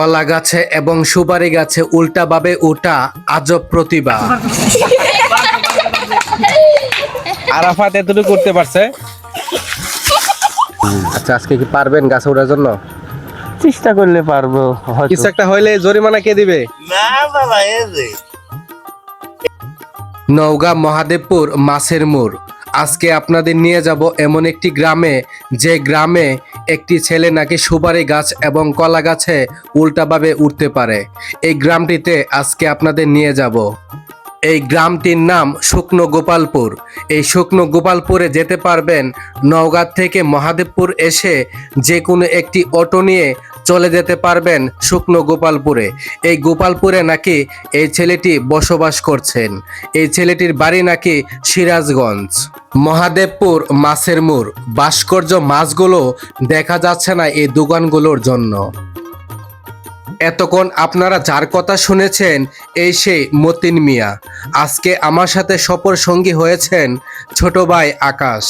কলা গাছে এবং সুপারি গাছে উল্টাভাবে ওঠা আজব প্রতিভা। আরাফাত এতটুকু করতে পারছে। আচ্ছা আজকে কি পারবেন গাছে ওঠার জন্য? চেষ্টা করলে পারব কিছু একটা হইলে জরিমানা কে দিবে? না বাবা এই যে। নওগাঁ মহাদেবপুর মাছের মোড়। আজকে আপনাদের নিয়ে যাব এমন একটি গ্রামে, যে গ্রামে একটি ছেলে নাকি সুপারি গাছ এবং কলা গাছে উল্টাভাবে উঠতে পারে। এই গ্রামটিতে আজকে আপনাদের নিয়ে যাব। এই গ্রামটির নাম শুকনো গোপালপুর। এই শুকনো গোপালপুরে যেতে পারবেন নওগাঁ থেকে মহাদেবপুর এসে যে কোনো একটি অটো নিয়ে চলে যেতে পারবেন শুকনো গোপালপুরে। এই গোপালপুরে নাকি এই ছেলেটি বসবাস করছেন। এই ছেলেটির বাড়ি নাকি সিরাজগঞ্জ। মহাদেবপুর মাছের মুর ভাস্কর্য মাছগুলো দেখা যাচ্ছে না এই দোকানগুলোর জন্য। এতক্ষণ আপনারা যার কথা শুনেছেন, এই সেই মতিন মিয়া। আজকে আমার সাথে সফর সঙ্গী হয়েছেন ছোট ভাই আকাশ।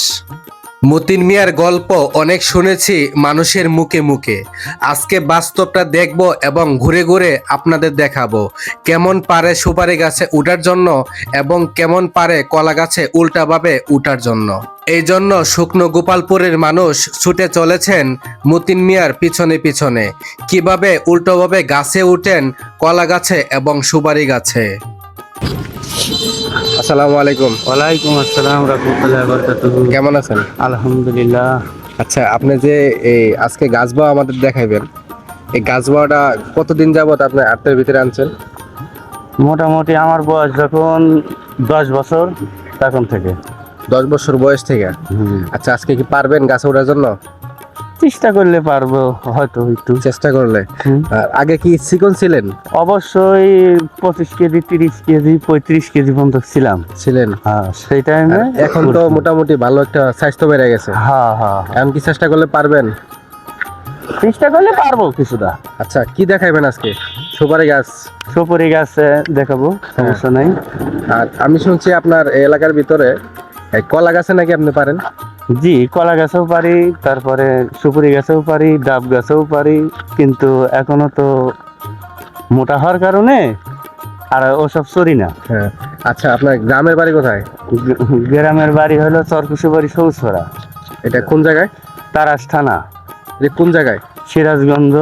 মতিন মিয়ার গল্প অনেক শুনেছি মানুষের মুখে মুখে। আজকে বাস্তবটা দেখব এবং ঘুরে ঘুরে আপনাদের দেখাবো। কেমন পারে সুপারি গাছে উঠার জন্য এবং কেমন পারে কলা গাছে উল্টাভাবে উঠার জন্য। এই জন্য শুকনো গোপালপুরের মানুষ ছুটে চলেছেন মতিন মিয়ার পিছনে পিছনে। কীভাবে উল্টোভাবে গাছে উঠেন কলা গাছে এবং সুপারি গাছে? আসসালামু আলাইকুম। ওয়ালাইকুম আসসালাম রাহমাতুল্লাহি ওয়া বারাকাতুহু। কেমন আছেন? আলহামদুলিল্লাহ। আচ্ছা আপনি যে এই আজকে গাছ বাওয়া আমাদের দেখাইবেন এই গাছ বাওয়াটা কতদিন যাবত আপনি আটটার ভিতরে আনছেন? মোটামুটি আমার বয়স যখন দশ বছর তখন থেকে। দশ বছর বয়স থেকে? আচ্ছা আজকে কি পারবেন গাছে ওঠার জন্য? চেষ্টা করলে পারব হয়তো একটু। চেষ্টা করলে? আর আগে কি চিকন ছিলেন? অবশ্যই পঁচিশ কেজি তিরিশ কেজি পঁয়ত্রিশ কেজি পর্যন্ত ছিলাম। ছিলেন? হ্যাঁ সেই টাইমে এখন তো মোটামুটি ভালো একটা স্বাস্থ্য বেড়ে গেছে। হ্যাঁ হ্যাঁ হ্যাঁ। এখন কি চেষ্টা করলে পারবেন? চেষ্টা করলে পারব কিছুটা। আচ্ছা কি দেখাইবেন আজকে? সুপারি গাছ। সুপারি গাছে দেখাবো সমস্যা নাই। আর আমি শুনছি আপনার এলাকার ভিতরে কলা গাছে নাকি আপনি পারেন? জি কলা গাছেও পারি তারপরে সুপুরি গাছেও পারি ডাব গাছেও পারি কিন্তু এখনও তো মোটা হওয়ার কারণে আর ওসব চরি না। হ্যাঁ আচ্ছা আপনার গ্রামের বাড়ি কোথায়? গ্রামের বাড়ি হলো চরকুশি বাড়ি সৌছড়া এটা কোন জায়গায়? তারাস থানা। এটা কোন জায়গায়? সিরাজগঞ্জ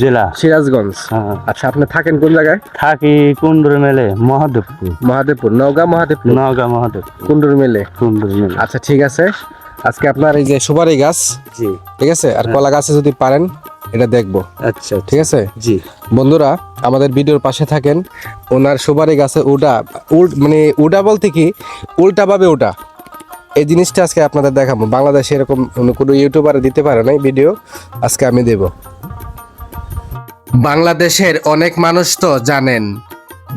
জেলা। সিরাজগঞ্জ। হ্যাঁ। আচ্ছা আপনি থাকেন কোন জায়গায়? থাকি কুন্ডুর মেলে মহাদেবপুর। মহাদেবপুর নওগাঁ মহাদেবপুর। নওগাঁ মহাদেবপুর। কুন্ডুর মেলে কুন্ডুর মেলে আচ্ছা ঠিক আছে। আজকে আপনার এই যে সুপারি গাছ জি। ঠিক আছে? আর কলা গাছে যদি পারেন এটা দেখব। আচ্ছা ঠিক আছে? জি। বন্ধুরা আমাদের ভিডিওর পাশে থাকেন। ওনার সুপারি গাছে উডা উল মানে উডা বলতে কি? উল্টাভাবে ওটা এই জিনিসটা আজকে আপনাদের দেখাবো। বাংলাদেশে এরকম কোনো ইউটিউবার দিতে পারে নাই ভিডিও। আজকে আমি দেব। বাংলাদেশের অনেক মানুষ তো জানেন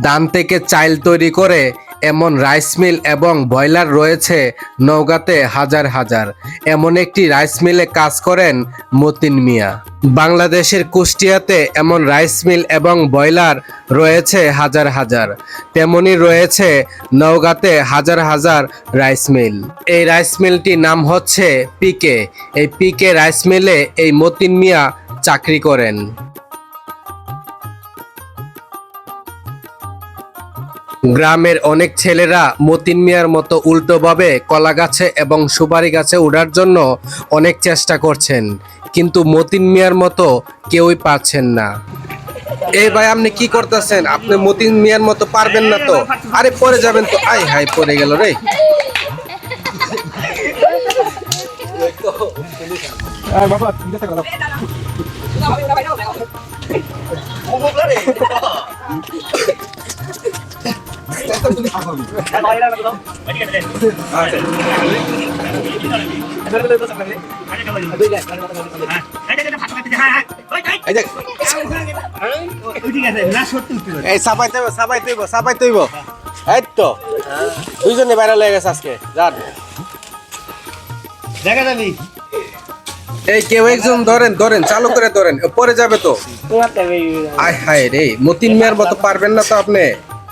ধান থেকে চাইল তৈরি করে এমন রাইস মিল এবং বয়লার রয়েছে নওগাঁতে হাজার হাজার। এমন একটি রাইস মিলে কাজ করেন মতিন মিয়া। বাংলাদেশের কুষ্টিয়াতে এমন রাইস মিল এবং বয়লার রয়েছে হাজার হাজার। তেমনি রয়েছে নওগাঁতে হাজার হাজার রাইস মিল। এই রাইস মিলটির নাম হচ্ছে পিকে। এই পিকে রাইস মিলে এই মতিন মিয়া চাকরি করেন। গ্রামের অনেক ছেলেরা মতিন মিয়ার মতো উল্টোভাবে কলা গাছে এবং সুপারি গাছে ওঠার জন্য অনেক চেষ্টা করছেন। কিন্তু মতিন মিয়ার মতো কেউই পারছেন না। এই ভাই, আপনি কি করতেছেন? আপনি মতিন মিয়ার মতো পারবেন না তো? আরে পরে যাবেন তো। আই হাই পরে গেল রে। যে এই তো। দুইজনে বাইরে লেগে গেছে আজকে। যান। এই কেউ একজন ধরেন ধরেন চালু করে ধরেন পরে যাবে তো। আয় হায় রে মতিন মিয়ার মতো পারবেন না তো আপনি।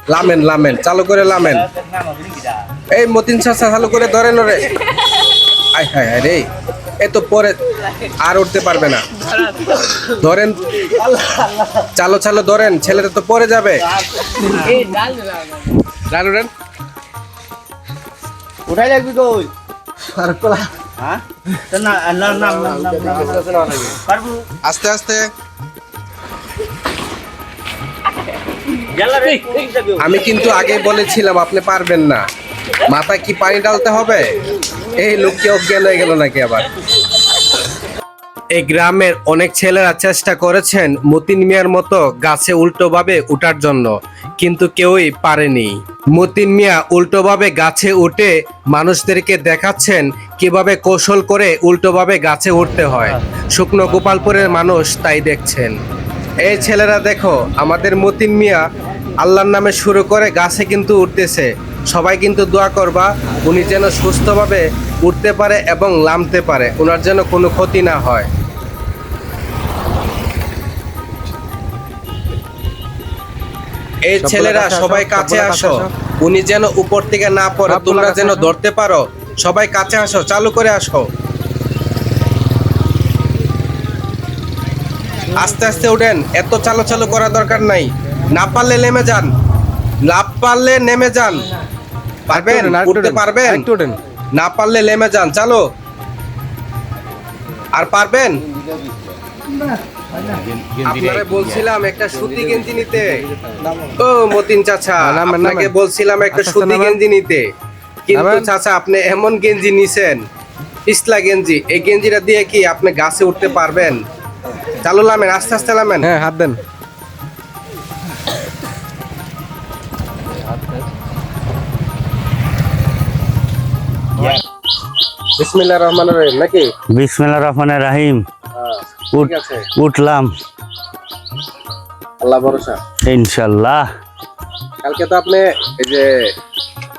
লামেন লামেন চালু করে লামেন এই মতিন চাষা চালু করে ধরেন ওরে আয় হায় হায় রে এত পরে আর উঠতে পারবে না ধরেন চালো চালো ধরেন ছেলেটা তো পরে যাবে উঠাই লাগবি কই হ্যাঁ তো আস্তে আস্তে আমি কিন্তু আগে বলেছিলাম আপনি পারবেন না। মাথায় কি পানি ডালতে হবে? এই লোককে অজ্ঞান হয়ে গেল নাকি আবার? এই গ্রামের অনেক ছেলেরা চেষ্টা করেছেন মতিন মিয়ার মতো গাছে উল্টোভাবে উঠার জন্য কিন্তু কেউই পারেনি। মতিন মিয়া উল্টোভাবে গাছে উঠে মানুষদেরকে দেখাচ্ছেন কীভাবে কৌশল করে উল্টোভাবে গাছে উঠতে হয়। শুকনো গোপালপুরের মানুষ তাই দেখছেন। এই ছেলেরা দেখো আমাদের মতিন মিয়া আল্লাহর নামে শুরু করে গাছে কিন্তু উঠতেছে। সবাই কিন্তু দোয়া করবা উনি যেন সুস্থভাবে উঠতে পারে এবং নামতে পারে ওনার যেন কোনো ক্ষতি না হয়। এই ছেলেরা সবাই কাছে আসো। উনি যেন উপর থেকে না পড়ে তোমরা যেন ধরতে পারো। সবাই কাছে আসো চালু করে আসো। আস্তে আস্তে উঠেন এত চালো চালো করা দরকার নাই। না পারলে নেমে যান না পারলে নেমে যান। পারবেন উঠতে পারবেন। না পারলে নেমে যান চালো। আর পারবেন? আপনারে বলছিলাম একটা সুতি গেঞ্জি নিতে। ও মতিন চাচা আপনাকে বলছিলাম একটা সুতি গেঞ্জি নিতে। কিন্তু চাচা আপনি এমন গেঞ্জি নিছেন পিছলা গেঞ্জি। এই গেঞ্জিটা দিয়ে কি আপনি গাছে উঠতে পারবেন? চালু লামেন আস্তে আস্তে লামেন। হ্যাঁ হাত দেন। বিসমিল্লাহির রহমানির রহিম নাকি? বিসমিল্লা রহমান রাহিম। উঠলাম। আল্লাহ ভরসা। ইনশাল্লাহ। কালকে তো আপনি এই যে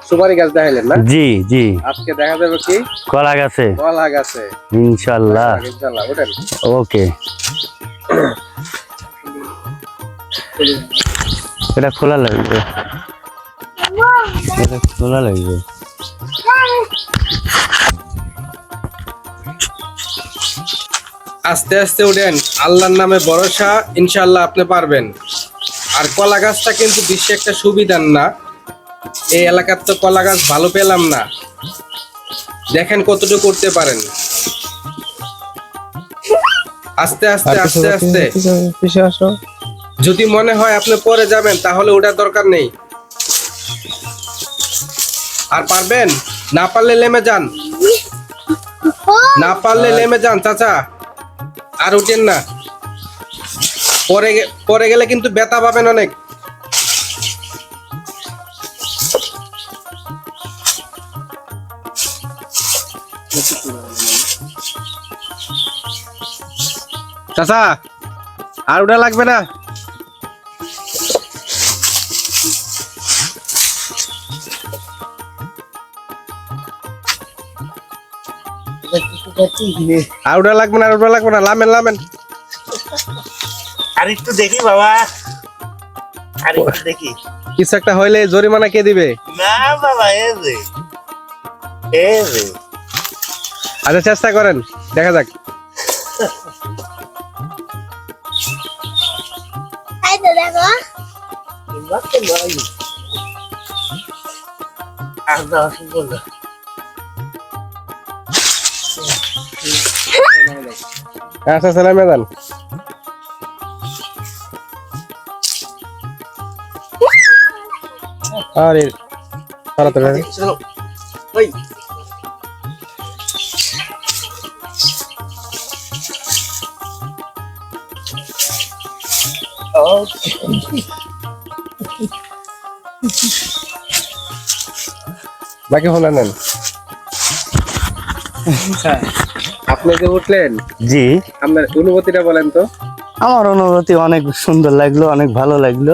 সুপারি গাছ দেখাইলেন না? জি জি। আজকে দেখা যাবে কি? কলা গাছে। কলা গাছে। ইনশাল্লাহ। ইনশাআল্লাহ ওঠেন ওকে। এটা খোলা লাগবে। এটা খোলা লাগবে। আস্তে আস্তে উঠেন। আল্লাহর নামে ভরসা ইনশাল্লাহ আপনি পারবেন। আর কলা গাছটা কিন্তু বিশ্বে একটা সুবিধার না। এই এলাকার তো কলা গাছ ভালো পেলাম না। দেখেন কতটুকু করতে পারেন। আস্তে আস্তে আস্তে আস্তে। পিছে আসো। যদি মনে হয় আপনি পরে যাবেন তাহলে ওটার দরকার নেই। আর পারবেন? না পারলে নেমে যান। না পারলে নেমে যান চাচা। আর উঠেন না। পরে গে- পরে গেলে কিন্তু ব্যথা পাবেন অনেক। চাচা আর ওটা লাগবে না। আর ওটা লাগবে না আর ওটা লাগবে না লামেন লামেন। আর একটু দেখি বাবা। আর একটু দেখি। কিছু একটা হইলে জরিমানা কে দিবে? না বাবা এ যে এ যে। আচ্ছা চেষ্টা করেন দেখা যাক। আর দাও বলো আচ্ছা সালামে যান আরে তাড়াতাড়ি চলো ওই। বাকি ফোন নেন। আপনি যে উঠলেন জি। আপনার অনুভূতিটা বলেন তো। আমার অনুভূতি অনেক সুন্দর লাগল অনেক ভালো লাগল।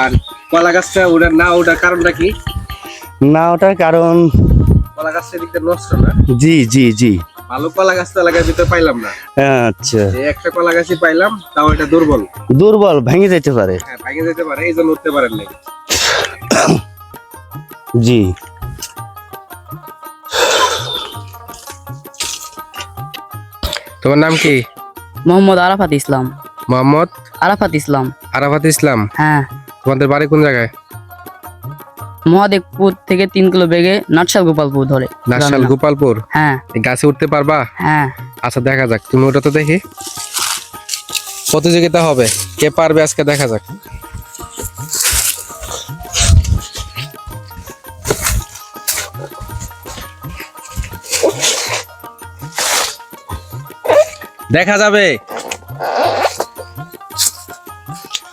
আর কলা গাছটা ওটার না ওটার কারণটা কি? না ওটার কারণ কলা গাছটা দিকটা নষ্ট না? জি জি জি। ভালো কলা গাছ তো এলাকার ভিতরে পাইলাম না। আচ্ছা। এই একটা কলা গাছই পাইলাম তাও এটা দুর্বল। দুর্বল ভেঙে যেতে পারে। হ্যাঁ ভাঙে যেতে পারে এই জন্য উঠতে পারেন নাই জি। তোমার নাম কি? মোহাম্মদ আরাফাত ইসলাম। মোহাম্মদ? আরাফাত ইসলাম। আরাফাত ইসলাম? হ্যাঁ। তোমাদের বাড়ি কোন জায়গায়? মহাদেবপুর থেকে তিন কিলো বেগে নাটশাল গোপালপুর ধরে। নাম। গোপালপুর? হ্যাঁ। গাছে উঠতে পারবা? হ্যাঁ। আচ্ছা দেখা যাক। তুমি ওটা তো দেখি। প্রতিযোগিতা হবে। কে পারবে আজকে দেখা যাক। দেখা যাবে।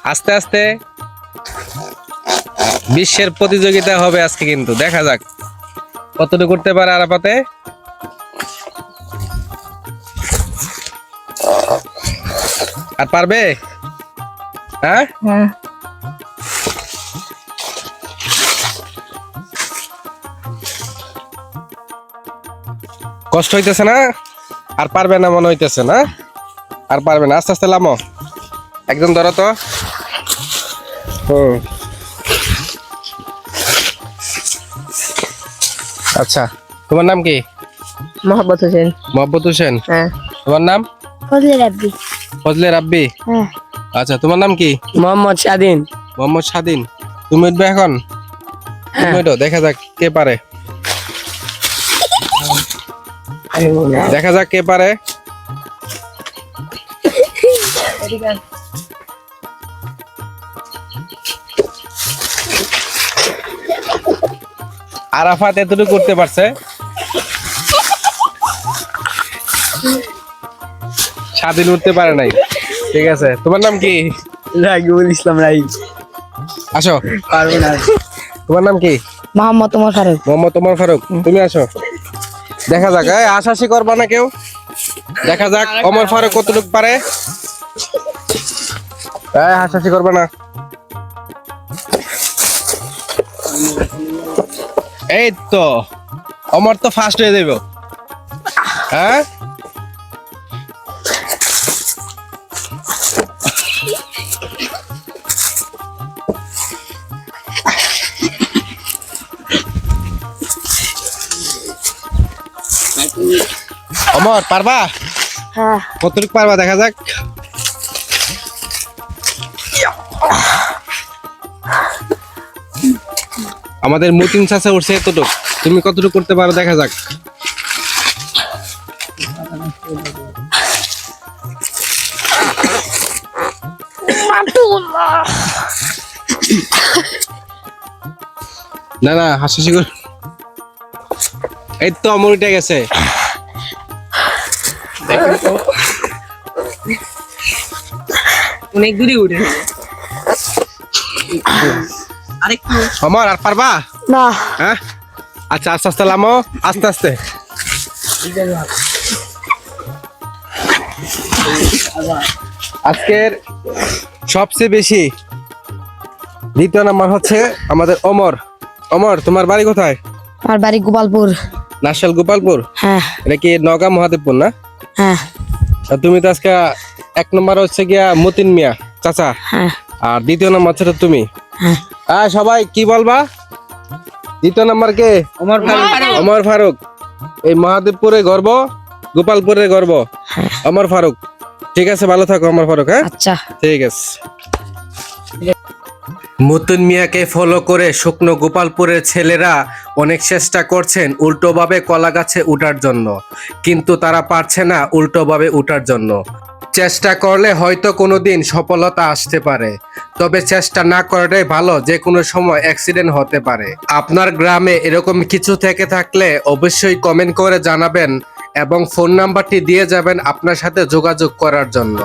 আস্তে আস্তে। বিশ্বের প্রতিযোগিতা হবে আজকে কিন্তু দেখা যাক। কতটুকু করতে পারে আরাপাতে আর পারবে? হ্যাঁ। কষ্ট হইতেছে না? আর পারবে না মনে হইতেছে না? আর পারবে না। আস্তে আস্তে লামো। একদম ধরো তো। হুম। আচ্ছা তোমার নাম কি? মোহাম্মদ হোসেন। মোহাম্মদ হোসেন। হ্যাঁ। তোমার নাম? ফজলে রাব্বি। ফজলে রাব্বি? হ্যাঁ। আচ্ছা তোমার নাম কি? মোহাম্মদ স্বাধীন। মোহাম্মদ স্বাধীন। তুমি উঠবে এখন? তুমি উঠো, দেখা যাক কে পারে। দেখা যাক কে পারে। আরাফাত এতটুকু করতে পারছে। স্বাধীন উঠতে পারে নাই। ঠিক আছে তোমার নাম কি? রাকিবুল ইসলাম রাই। আসো। পারব না। তোমার নাম কি? মোহাম্মদ তোমার ফারুক। মোহাম্মদ তোমার ফারুক তুমি আসো। দেখা যাক এই আশাসি করবা না কেউ? দেখা যাক অমর ফারুক কতটুক পারে? এই হাসাহাসি করবে না। এই তো অমর তো ফার্স্ট হয়ে যাবে হ্যাঁ? অমর পারবা? হ্যাঁ। কতটুকু পারবা দেখা যাক। আমাদের মতিন চাষে উঠছে এতটুক। তুমি কতটুকু করতে পারো দেখা যাক। না না হাসি কর। এই তো অমর উঠে গেছে। অনেক দূরে উঠে অমর আর পারবা? না। হ্যাঁ? আচ্ছা আস্তে আস্তে লামো আস্তে আস্তে। আজকের সবচেয়ে বেশি দ্বিতীয় নাম্বার হচ্ছে আমাদের অমর। অমর তোমার বাড়ি কোথায়? আমার বাড়ি গোপালপুর। নাশাল গোপালপুর? হ্যাঁ। এটা কি নগা মহাদেবপুর না? হ্যাঁ। তুমি তো আজকে এক নম্বর হচ্ছে গিয়া মতিন মিয়া চাচা। হ্যাঁ। আর দ্বিতীয় নাম্বার হচ্ছে তুমি। হ্যাঁ। হ্যাঁ সবাই কি বলবা? দ্বিতীয় নাম্বার কে? ওমর ফারুক। অমর ফারুক। এই মহাদেবপুরে গর্ব গোপালপুরে গর্ব। অমর ফারুক। ঠিক আছে ভালো থাকো অমর ফারুক হ্যাঁ? আচ্ছা। ঠিক আছে। মতুন মিয়াকে ফলো করে শুকনো গোপালপুরের ছেলেরা অনেক চেষ্টা করছেন উল্টোভাবে কলা গাছে উঠার জন্য। কিন্তু তারা পারছে না উল্টোভাবে উঠার জন্য। চেষ্টা করলে হয়তো কোনো দিন সফলতা আসতে পারে। তবে চেষ্টা না করাটাই ভালো যে কোনো সময় অ্যাক্সিডেন্ট হতে পারে। আপনার গ্রামে এরকম কিছু থেকে থাকলে অবশ্যই কমেন্ট করে জানাবেন এবং ফোন নাম্বারটি দিয়ে যাবেন আপনার সাথে যোগাযোগ করার জন্য।